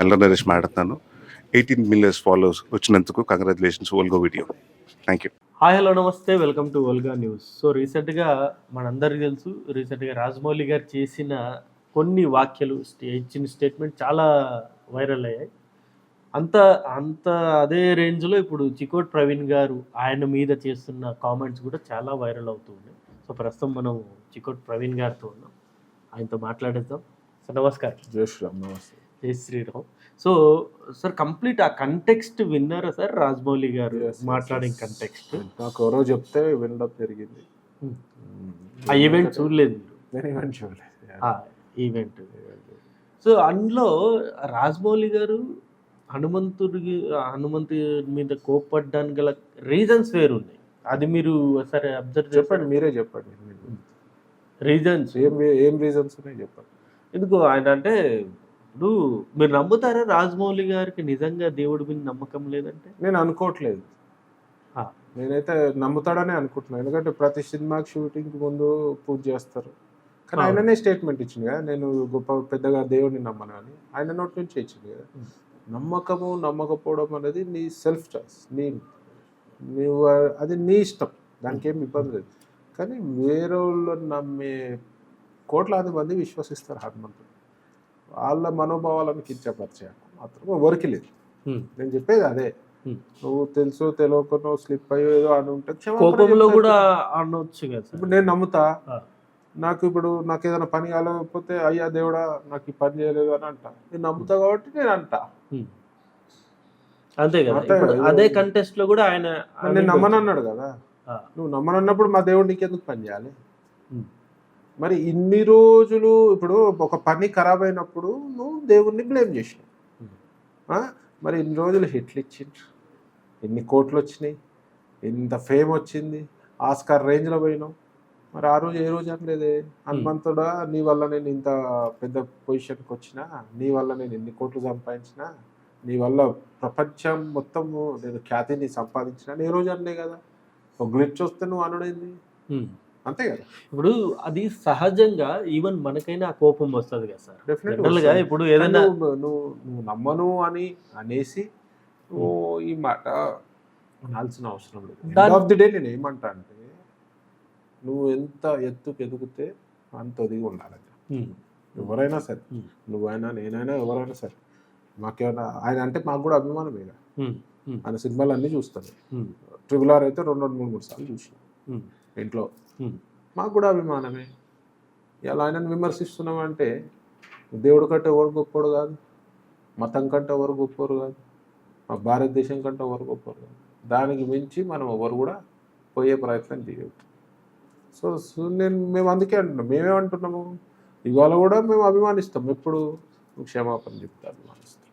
ఎల్ల నరేష్ మాట్లాడుతున్నాను. Eighteen millions followers వచ్చినందుకు congratulations Olga video thank you hi hello namaste welcome to Olga news so రీసెంట్గా మనందరికీ తెలుసు రీసెంట్గా రాజమౌళి గారు చేసిన కొన్ని వ్యాఖ్యలు స్టే- ఇచ్చిన స్టేట్మెంట్ చాలా వైరల్ అయ్యాయి. అంత అంత అదే రేంజ్లో ఇప్పుడు చికోట్ ప్రవీణ్ గారు ఆయన మీద చేస్తున్న కామెంట్స్ కూడా చాలా వైరల్ అవుతున్నాయి సో ప్రస్తుతం మనం చికోట్ ప్రవీణ్ గారితో ఉన్నాం. ఆయనతో మాట్లాడేద్దాం. సార్ నమస్కారం. జై శ్రీరామ్ నమస్తే. Jai Shriram so sir complete ఆ కంటెక్స్ట్ విన్నారా సార్? రాజమౌళి గారు మాట్లాడిన. కంటెక్స్ట్ నాకు ఎవరో చెప్తే వినడం జరిగింది. Hmm. ఆ ఈవెంట్ చూడలేదు. మీరు ఈవెంట్ చూడలేదు. ఈవెంట్ సో అందులో రాజమౌళి గారు హనుమంతుడికి హనుమంతు మీద కోప్పడ్డానికి గల రీజన్స్ వేరున్నాయి. అది మీరు సరే అబ్జర్వ్ చెప్పండి చెప్పండి మీరే చెప్పండి. రీజన్స్ ఏం ఏం రీజన్స్ ఉన్నాయి చెప్పండి. ఎందుకు? ఆయన అంటే ఇప్పుడు మీరు నమ్ముతారా రాజమౌళి గారికి నిజంగా దేవుడి మీద నమ్మకం లేదంటే? నేను అనుకోవట్లేదు. నేనైతే నమ్ముతాడనే అనుకుంటున్నాను ఎందుకంటే ప్రతి సినిమాకి షూటింగ్ ముందు పూజ చేస్తారు. కానీ. ఆయననే స్టేట్మెంట్ ఇచ్చింది కదా. నేను గొప్ప పెద్దగా దేవుడిని నమ్మను అని. ఆయన నోటి నుంచి ఇచ్చింది కదా. నమ్మకము నమ్మకపోవడం అనేది నీ సెల్ఫ్ చాయిస్. నీ నువ్వు అది నీ ఇష్టం. దానికి ఏం ఇబ్బంది లేదు. కానీ వేరే వాళ్ళని నమ్మే కోట్లాది మంది విశ్వసిస్తారు హనుమంతుడు. వాళ్ళ మనోభావాలను కించపరిచాను మాత్రం ఎవరికి లేదు. నేను చెప్పేది అదే. నువ్వు తెలుసో తెలియకనో స్లిప్ అయ్యో ఏదో అని ఉంటే కోపంలో. కూడా అనొచ్చు ఇప్పుడు నేను నమ్ముతా. నాకు ఇప్పుడు నాకు ఏదైనా పని కాలేకపోతే అయ్యా దేవుడా నాకు ఈ పని చేయలేదు అని అంట నేను నమ్ముతా కాబట్టి నేను అంట. అంతే కదా అదే కంటెస్ట్లో కూడా ఆయన నేను నమ్మనన్నాడు కదా. నువ్వు నమ్మనన్నప్పుడు మా దేవుడు నీకు ఎందుకు పని చేయాలి. మరి ఇన్ని రోజులు ఇప్పుడు ఒక పని ఖరాబ్ అయినప్పుడు నువ్వు దేవుణ్ణి బ్లేమ్ చేసినావు. మరి ఇన్ని రోజులు హిట్లు ఇచ్చిండ్రు. ఎన్ని కోట్లు వచ్చినాయి? ఎంత ఫేమ్ వచ్చింది? ఆస్కార్ రేంజ్లో పోయినావు. మరి ఆ రోజు ఏ రోజు అనలేదే? హనుమంతుడా నీ వల్ల నేను ఇంత పెద్ద పొజిషన్కి వచ్చినా? నీ వల్ల నేను ఎన్ని కోట్లు సంపాదించినా? నీ వల్ల ప్రపంచం మొత్తము నేను ఖ్యాతిని సంపాదించిన? ఏ రోజు అనలే కదా? ఒక గ్లిచ్ వస్తే నువ్వు అనుడైంది. అంతే కదా ఇప్పుడు అది సహజంగా ఈవెన్ మనకైనా కోపం వస్తుంది కదా సార్ Definitely జనరల్గా వస్తది. ఇప్పుడు ఏదైనా నువ్వు నువ్వు నమ్మను అని అనేసి ఈ మాట అనాల్సిన అవసరం లేదు ఎండ్ ఆఫ్ ది డే నేను ఏమంటా అంటే నువ్వు ఎంత ఎత్తుకు ఎదుగుతే అంత ఒదిగి ఉండాలి. ఎవరైనా సరే. నువ్వైనా నేనైనా ఎవరైనా సరే మాకేమైనా ఆయన అంటే మాకు కూడా అభిమానమే. ఆయన సినిమాలు అన్నీ చూస్తాను ఉమ్. ట్రిపుల్ ఆర్ అయితే రెండు రెండు మూడు మూడు సార్లు చూసిన. ఇంట్లో. మాకు కూడా అభిమానమే. ఇలా ఆయనను విమర్శిస్తున్నామంటే దేవుడి కంటే ఎవరు గొప్పోడు కాదు. మతం కంటే ఎవరు గొప్పవారు కాదు. మా భారతదేశం కంటే ఎవరు గొప్పవారు కాదు. దానికి మించి మనం ఎవరు కూడా పోయే ప్రయత్నం చేయవద్దు సో సో నేను మేము అందుకే అంటున్నాం. మేమేమంటున్నాము? ఇవాళ కూడా మేము అభిమానిస్తాం. ఎప్పుడు? క్షమాపణ చెప్తా అభిమానిస్తాం.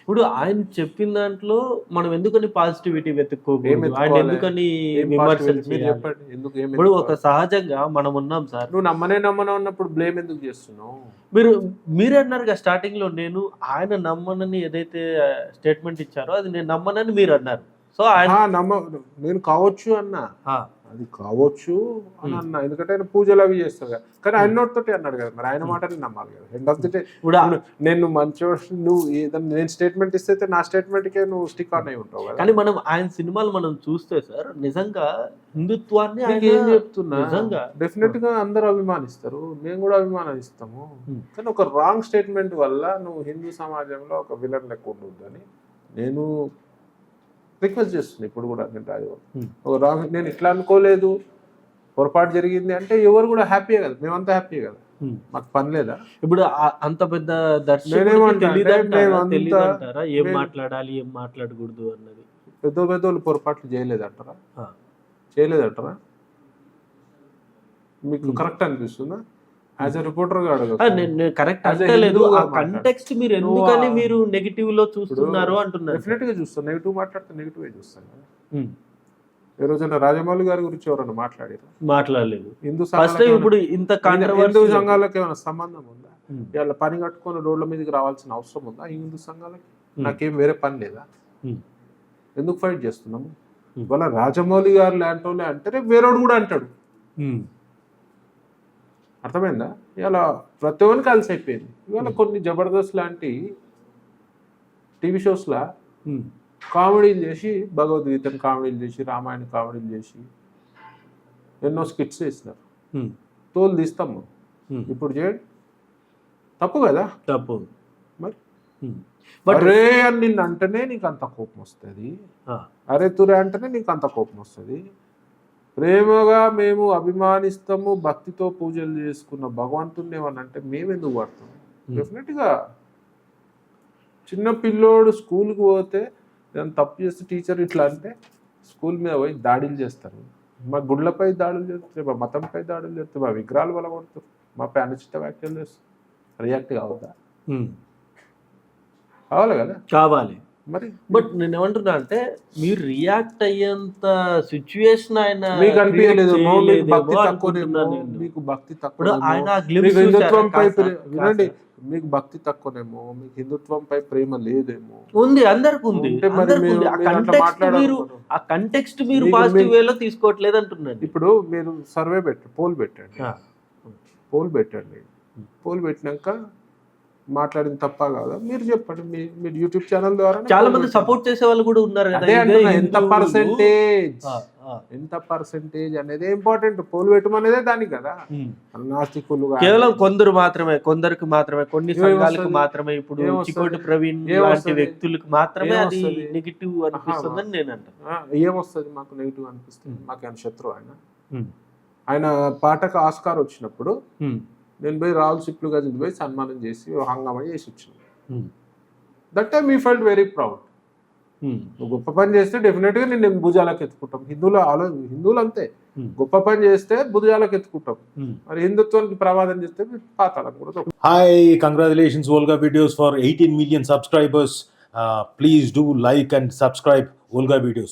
ఇప్పుడు ఆయన చెప్పిన దాంట్లో మనం ఎందుకని పాజిటివిటీ వెతుక్కోకూడదు? ఆయన? ఎందుకని విమర్శలు? చెప్పండి. ఇప్పుడు ఒక? సహజంగా మనం ఉన్నాం సార్. నువ్వు నమ్మనే నమ్మను అన్నప్పుడు బ్లేమ్ ఎందుకు చేస్తున్నావు? మీరు మీరే అన్నారు కదా స్టార్టింగ్లో నేను ఆయన నమ్మనని ఏదైతే స్టేట్మెంట్ ఇచ్చారో అది నేను నమ్మనని మీరు అన్నారు. సో ఆయన నమ్మ నేను కావచ్చు అన్నా. అది కావచ్చు అని. అన్నా. ఎందుకంటే ఆయన పూజలు అవి చేస్తారు కదా. కానీ ఆయన నోటితోటి అన్నాడు కదా మరి. ఆయన. మాటని నమ్మాలి కదా. ఎండ్ ఆఫ్ ది డే ఇప్పుడు నేను మంచి నువ్వు ఏదన్నా నేను స్టేట్మెంట్ ఇస్తే నా స్టేట్మెంట్కే నువ్వు స్టిక్ ఆన్ అయి ఉంటావు కదా. కానీ మనం ఆయన సినిమాలు మనం చూస్తే సార్ నిజంగా హిందుత్వాన్ని ఏం చెప్తున్నా? నిజంగా. డెఫినెట్గా అందరూ అభిమానిస్తారు. మేము కూడా అభిమానిస్తాము. కానీ ఒక రాంగ్ స్టేట్మెంట్ వల్ల నువ్వు హిందూ సమాజంలో ఒక విలన్ లెక్క ఉండొద్దని నేను రిక్వెస్ట్ చేస్తున్నా ఇప్పుడు కూడా నేను. ఒక రాంగ్ నేను ఇట్లా అనుకోలేదు. పొరపాటు జరిగింది అంటే ఎవరు కూడా హ్యాపీయే కదా. మేమంతా హ్యాపీ కదా. మాకు పని లేదా? ఇప్పుడు అంత పెద్ద అంటారా ఏం మాట్లాడాలి ఏం మాట్లాడకూడదు అన్నది? పెద్ద పెద్దోళ్ళు పొరపాట్లు చేయలేదంటారా. చేయలేదంటారా? మీకు. కరెక్ట్ అనిపిస్తుందా? యాజ్ రిపోర్టర్ నేను కరెక్ట్ అంటలేదు ఆ. కంటెక్స్ట్ మీరు ఎందుకని మీరు నెగిటివ్లో చూస్తున్నారు అంటున్నారు. డెఫినెట్గా చూస్తాను. నెగిటివ్ మాట్లాడితే నెగిటివ్ చూస్తాను. ఏ రోజైనా రాజమౌళి గారి గురించి ఎవరైనా మాట్లాడారు? మాట్లాడలేదు. హిందూ ఫస్ట్ ఇప్పుడు ఇంత హిందూ సంఘాలకు ఏమైనా సంబంధం ఉందా? ఇవాళ పని కట్టుకొని రోడ్ల మీదకి రావాల్సిన అవసరం ఉందా ఈ హిందూ సంఘాలకి? నాకేం వేరే పని లేదా. ఎందుకు ఫైట్ చేస్తున్నాము. ఇవాళ రాజమౌళి గారు లాంటి వాళ్ళే అంటే రేపు కూడా అంటాడు. అర్థమైందా? ఇవాళ ప్రతి ఒక్కరికి కలిసి అయిపోయింది. ఇవాళ. కొన్ని జబర్దస్త్ లాంటి టీవీ షోస్లో కామెడీలు చేసి భగవద్గీతను కామెడీలు చేసి రామాయణ కామెడీలు చేసి ఎన్నో స్కిట్స్ వేసినారు. ఉమ్, తోలు తీస్తాము. ఇప్పుడు చేయండి. తప్పు కదా? తప్పు. మరి? అరే అని నిన్ను అంటేనే నీకు అంత కోపం వస్తుంది. అరే తురే అంటేనే నీకు అంత కోపం వస్తుంది. ప్రేమగా మేము అభిమానిస్తాము భక్తితో పూజలు చేసుకున్న అంటే మేము ఎందుకు పడతాం Hmm. డెఫినెట్గా చిన్న పిల్లోడు స్కూల్కి పోతే నేను తప్పు చేస్తే టీచర్ ఇట్లా అంటే స్కూల్ మీద పోయి దాడులు చేస్తారు. మా గుళ్ళపై దాడులు చేస్తారు మా మతంపై దాడులు చేస్తారు మా విగ్రహాలు వల్ల కొడతారు మా పై అనుచిత వ్యాఖ్యలు చేస్తారు. రియాక్ట్ కావద్దా? ఉమ్, కావాలి కదా? కావాలి. మరి బట్ నేను ఏమంటున్నా అంటే మీరు రియాక్ట్ అయ్యేంత సిచ్యువేషన్ ఆయన మీకు అనిపించలేదు. భక్తి తక్కువనేమో. మీకు భక్తి తక్కువ ఆయన హిందుత్వంపై వినండి. మీకు భక్తి తక్కువనేమో మీకు హిందుత్వంపై ప్రేమ లేదేమో. ఉంది అందరికి ఉంది. మరి ఆ కంటెక్స్ట్ మీరు పాజిటివ్ వేలో తీసుకోవట్లేదు అంటున్నాను. ఇప్పుడు మీరు సర్వే పెట్టండి పోల్ పెట్టండి. పోల్ పెట్టండి. పోల్ పెట్టినాక మాట్లాడిన తప్ప కాదా మీరు చెప్పండి మీ మీరు యూట్యూబ్ ఛానల్ ద్వారా చాలా మంది సపోర్ట్ చేసే వాళ్ళు కూడా ఉన్నారు కదా ఎంత. పర్సెంటేజ్ ఎంత పర్సెంటేజ్ అనేది ఇంపార్టెంట్ పోల్ పెట్టమనేదే దానికి కదా. నాస్తికులు కేవలం కొందరు మాత్రమే కొందరికి మాత్రమే కొన్ని సంఘాలకు? మాత్రమే ఇప్పుడు? చికోటి ప్రవీణ్ లాంటి? వ్యక్తులకు మాత్రమే అది? నెగిటివ్ అనిపిస్తుందని నేను అంటాను ఏమొస్తుంది మాకు నెగిటివ్ అనిపిస్తుంది. మాకు ఆయన శత్రువు ఆయన ఆయన పాటకు ఆస్కార్ వచ్చినప్పుడు నేను పోయి రాహుల్ సిప్లు గదికి పోయి సన్మానం చేసి హంగామా చేసి వచ్చిన that time me felt very proud నువ్వు గొప్ప పని చేస్తే డెఫినెట్గా నేను భుజాలకు ఎత్తుకుంటాం హిందువులు ఆలో హిందువులు అంతే Hmm. గొప్ప పని చేస్తే భుజాలకు ఎత్తుకుంటాం ఉమ్. మరి హిందుత్వానికి ప్రమాదం చేస్తే పాతాలకు కూడా congratulations, Volga Videos, for 18 million subscribers. Uh, please do like and subscribe Volga Videos.